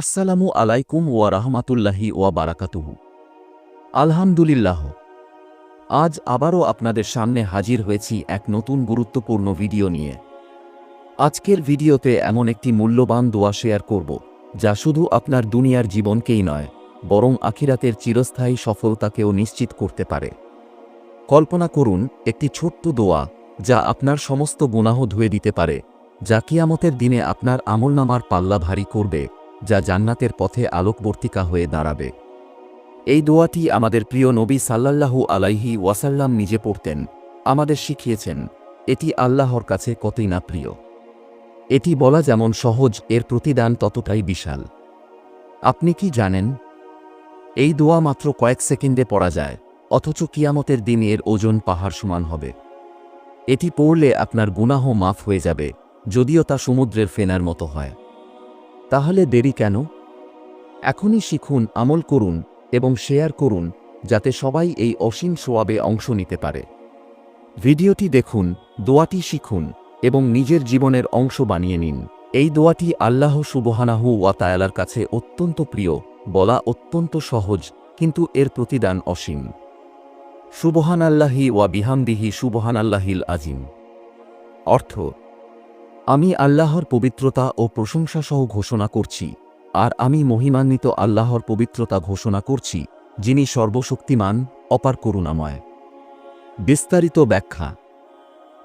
আসসালামু আলাইকুম ওয়া রাহমাতুল্লাহি ওয়া বারাকাতুহু। আলহামদুলিল্লাহ। আজ আবারও আপনাদের সামনে হাজির হয়েছি এক নতুন গুরুত্বপূর্ণ ভিডিও নিয়ে। আজকের ভিডিওতে এমন একটি মূল্যবান দোয়া শেয়ার করব, যা শুধু আপনার দুনিয়ার জীবনকেই নয়, বরং আখিরাতের চিরস্থায়ী সফলতাকেও নিশ্চিত করতে পারে। কল্পনা করুন, একটি ছোট্ট দোয়া, যা আপনার সমস্ত গুনাহ ধুয়ে দিতে পারে, যা কিয়ামতের দিনে আপনার আমলনামার পাল্লা ভারী করবে। যা জান্নাতের পথে আলোকবর্তিকা হয়ে দাঁড়াবে। এই দোয়াটি আমাদের প্রিয় নবী সাল্লাল্লাহু আলাইহি ওয়াসাল্লাম নিজে পড়তেন, আমাদের শিখিয়েছেন, এটি আল্লাহর কাছে কতই না প্রিয়। এটি বলা যেমন সহজ, এর প্রতিদান ততটাই বিশাল। আপনি কি জানেন? এই দোয়া মাত্র কয়েক সেকেন্ডে পড়া যায়, অথচ কিয়ামতের দিন এর ওজন পাহাড় সমান হবে। এটি পড়লে আপনার গুনাহ মাফ হয়ে যাবে, যদিও তা সমুদ্রের ফেনার মতো হয়। তাহলে দেরি কেন? এখনই শিখুন, আমল করুন এবং শেয়ার করুন, যাতে সবাই এই অসীম সোয়াবে অংশ নিতে পারে। ভিডিওটি দেখুন, দোয়াটি শিখুন এবং নিজের জীবনের অংশ বানিয়ে নিন। এই দোয়াটি আল্লাহ সুবহানাহু ওয়া তায়ালার কাছে অত্যন্ত প্রিয়, বলা অত্যন্ত সহজ, কিন্তু এর প্রতিদান অসীম। সুবহান আল্লাহি ওয়া বিহামদিহি সুবহান আল্লাহিল আজিম। অর্থ আমি আল্লাহর পবিত্রতা ও প্রশংসা সহ ঘোষণা করছি, আর আমি মহিমান্বিত আল্লাহর পবিত্রতা ঘোষণা করছি, যিনি সর্বশক্তিমান, অপার করুণাময়। বিস্তারিত ব্যাখ্যা।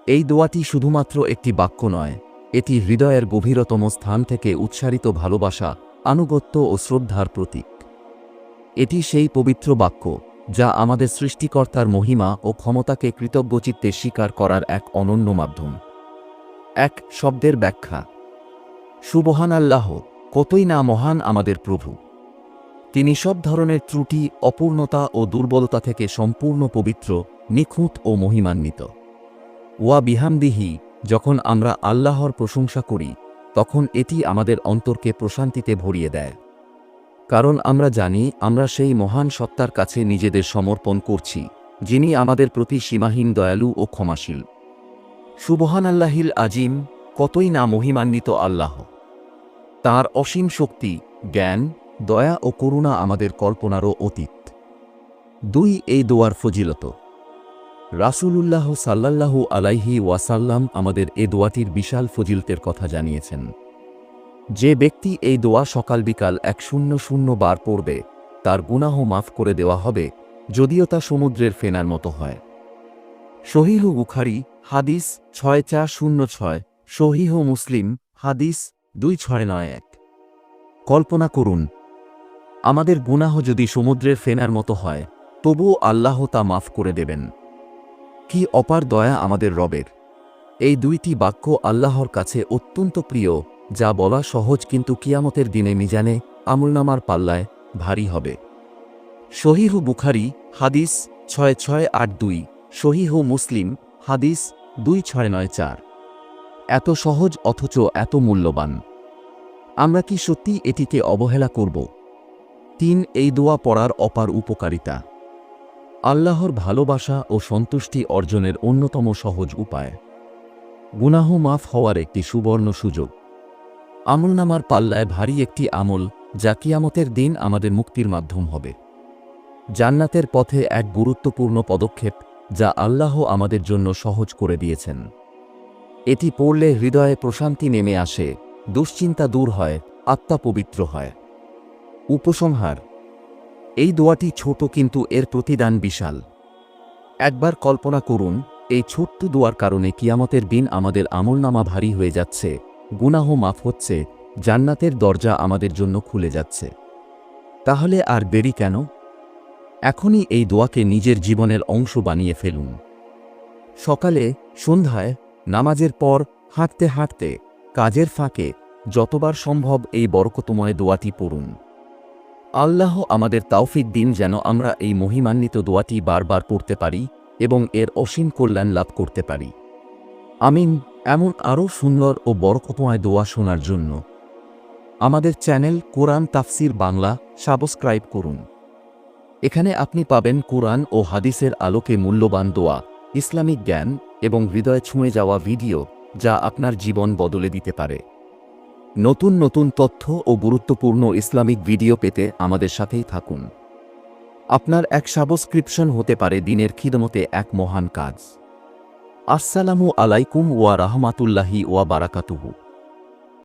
এই দোয়াটি শুধুমাত্র একটি বাক্য নয়, এটি হৃদয়ের গভীরতম স্থান থেকে উচ্চারিত ভালোবাসা, আনুগত্য ও শ্রদ্ধার প্রতীক। এটি সেই পবিত্র বাক্য, যা আমাদের সৃষ্টিকর্তার মহিমা ও ক্ষমতাকে কৃতজ্ঞচিত্তে স্বীকার করার এক অনন্য মাধ্যম। এক শব্দের ব্যাখ্যা। সুবহান আল্লাহ কতই না মহান আমাদের প্রভু। তিনি সব ধরনের ত্রুটি, অপূর্ণতা ও দুর্বলতা থেকে সম্পূর্ণ পবিত্র, নিখুঁত ও মহিমান্বিত। ওয়া বিহামদিহি, যখন আমরা আল্লাহর প্রশংসা করি, তখন এটি আমাদের অন্তরকে প্রশান্তিতে ভরিয়ে দেয়। কারণ আমরা জানি, আমরা সেই মহান সত্তার কাছে নিজেদের সমর্পণ করছি, যিনি আমাদের প্রতি সীমাহীন দয়ালু ও ক্ষমাশীল। সুবহান আল্লাহিল আজিম, কতই না মহিমান্বিত আল্লাহ। তার অসীম শক্তি, জ্ঞান, দয়া ও করুণা আমাদের কল্পনারও অতীত। দুই এই দোয়ার ফজিলত। রাসূলুল্লাহ সাল্লাল্লাহু আলাইহি ওয়াসাল্লাম আমাদের এ দোয়াটির বিশাল ফজিলতের কথা জানিয়েছেন। যে ব্যক্তি এই দোয়া সকাল বিকাল এক শূন্য শূন্য বার পড়বে, তার গুনাহ মাফ করে দেওয়া হবে, যদিও তা সমুদ্রের ফেনার মতো হয়। শহীহ বুখারি, হাদিস ছয় চার শূন্য ছয় শহীহ মুসলিম, হাদিস দুই ছয় নয় এক। কল্পনা করুন, আমাদের গুনাহ যদি সমুদ্রের ফেনার মতো হয়, তবুও আল্লাহ তা মাফ করে দেবেন। কি অপার দয়া আমাদের রবের? এই দুইটি বাক্য আল্লাহর কাছে অত্যন্ত প্রিয়, যা বলা সহজ কিন্তু কিয়ামতের দিনে মিজানে আমুলনামার পাল্লায় ভারী হবে। শহীহ বুখারি, হাদিস ছয় ছয় আট দুই শহীহ মুসলিম, হাদিস দুই ছয় নয় চার। এত সহজ অথচ এত মূল্যবান। আমরা কি সত্যি এটিকে অবহেলা করব? তিন, এই দোয়া পড়ার অপার উপকারিতা। আল্লাহর ভালোবাসা ও সন্তুষ্টি অর্জনের অন্যতম সহজ উপায়। গুনাহ মাফ হওয়ার একটি সুবর্ণ সুযোগ। আমলনামার পাল্লায় ভারী একটি আমল যা কিয়ামতের দিন আমাদের মুক্তির মাধ্যম হবে। জান্নাতের পথে এক গুরুত্বপূর্ণ পদক্ষেপ যা আল্লাহ আমাদের জন্য সহজ করে দিয়েছেন। এটি পড়লে হৃদয়ে প্রশান্তি নেমে আসে, দুশ্চিন্তা দূর হয়, আত্মা পবিত্র হয়। উপসংহার। এই দোয়াটি ছোট কিন্তু এর প্রতিদান বিশাল। একবার কল্পনা করুন, এই ছোট্ট দোয়ার কারণে কিয়ামতের দিন আমাদের আমলনামা ভারী হয়ে যাচ্ছে, গুনাহ মাফ হচ্ছে, জান্নাতের দরজা আমাদের জন্য খুলে যাচ্ছে। তাহলে আর দেরি কেন? এখনই এই দোয়াকে নিজের জীবনের অংশ বানিয়ে ফেলুন। সকালে, সন্ধ্যায়, নামাজের পর হাঁটতে হাঁটতে, কাজের ফাঁকে যতবার সম্ভব এই বরকতময় দোয়াটি পড়ুন। আল্লাহ আমাদের তাওফিক দিন যেন আমরা এই মহিমান্বিত দোয়াটি বারবার পড়তে পারি এবং এর অসীম কল্যাণ লাভ করতে পারি। আমিন। এমন আরও সুন্দর ও বরকতময় দোয়া শোনার জন্য আমাদের চ্যানেল কোরআন তাফসির বাংলা সাবস্ক্রাইব করুন। এখানে আপনি পাবেন কোরআন ও হাদিসের আলোকে মূল্যবান দোয়া, ইসলামিক জ্ঞান এবং হৃদয় ছুঁয়ে যাওয়া ভিডিও যা আপনার জীবন বদলে দিতে পারে। নতুন নতুন তথ্য ও গুরুত্বপূর্ণ ইসলামিক ভিডিও পেতে আমাদের সাথেই থাকুন। আপনার এক সাবস্ক্রিপশন হতে পারে দিনের খিদমতে এক মহান কাজ। আসসালামু আলাইকুম ওয়া রাহমাতুল্লাহি ওয়া বারাকাতুহু।